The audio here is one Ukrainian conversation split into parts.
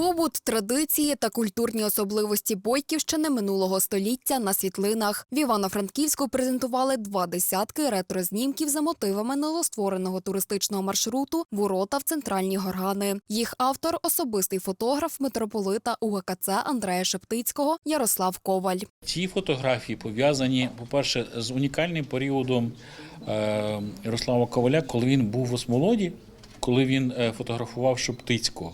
Побут, традиції та культурні особливості Бойківщини минулого століття на світлинах. В Івано-Франківську презентували два десятки ретро-знімків за мотивами новоствореного туристичного маршруту Ворота в центральні горгани. Їх автор особистий фотограф митрополита УГКЦ Андрея Шептицького Ярослав Коваль. Ці фотографії пов'язані, по-перше, з унікальним періодом е, Ярослава Коваля, коли він був в Осмолоді, коли він е, фотографував Шептицького.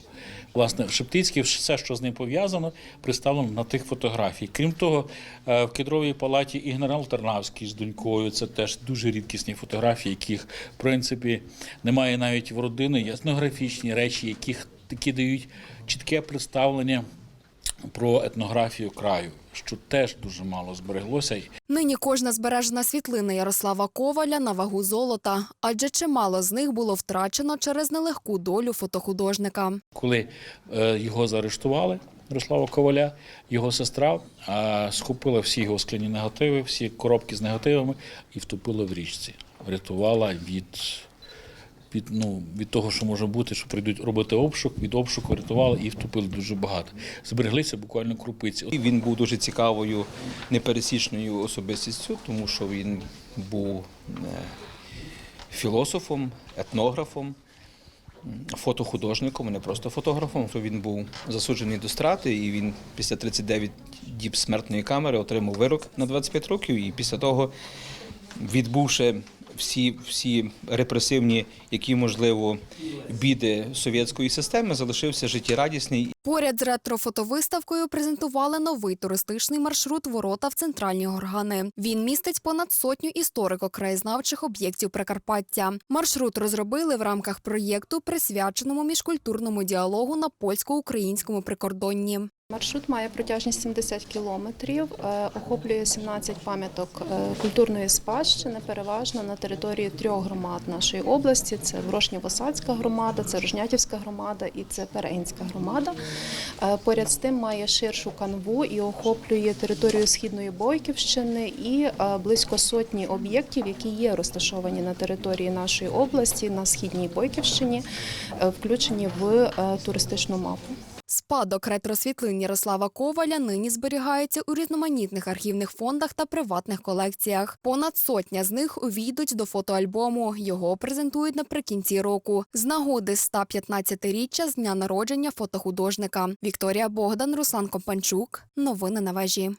Власне, Шептицький, все, що з ним пов'язано, представлено на тих фотографіях. Крім того, е, в кедровій палаті і генерал Тарнавський з донькою. Це теж дуже рідкісні фотографії, яких, в принципі, немає навіть в родини. Яснографічні речі, яких такі дають чітке представлення про етнографію краю, що теж дуже мало збереглося. Нині кожна збережена світлина Ярослава Коваля на вагу золота, адже чимало з них було втрачено через нелегку долю фотохудожника. Коли е, його заарештували, Ярослава Коваля, його сестра схопила всі його скляні негативи, всі коробки з негативами і втопила в річці. Врятувала від, від, ну, від того, що може бути, що прийдуть робити обшук, від обшуку врятували і втопили дуже багато. Збереглися буквально крупиці. Він був дуже цікавою непересічною особистістю, тому що він був е, філософом, етнографом, фотохудожником, не просто фотографом. То він був засуджений до страти, і він після 39 діб смертної камери отримав вирок на 25 років. І після того, відбувши всі, всі репресивні, які можливо біди совєтської системи, залишився життєрадісний Поряд з ретро-фотовиставкою презентували новий туристичний маршрут Ворота в центральні горгани. Він містить понад сотню історико-краєзнавчих об'єктів Прикарпаття. Маршрут розробили в рамках проєкту, присвяченому міжкультурному діалогу на польсько-українському прикордонні. Маршрут має протяжність 70 кілометрів, е, охоплює 17 пам'яток е, культурної спадщини, переважно на території трьох громад нашої області: це Врошнєво-Посадська громада, це Рожнятівська громада і це Переинська громада. Е, Поряд з тим має ширшу канву і охоплює територію східної Бойківщини і близько сотні об'єктів, які є розташовані на території нашої області на східній Бойківщині, включені в туристичну мапу. Спадок ретросвітлин Ярослава Коваля нині зберігається у різноманітних архівних фондах та приватних колекціях. Понад сотня з них увійдуть до фотоальбому. Його презентують наприкінці року. З нагоди 115-річчя з дня народження фотохудожника. Вікторія Богдан, Руслан Компанчук. Новини на вежі.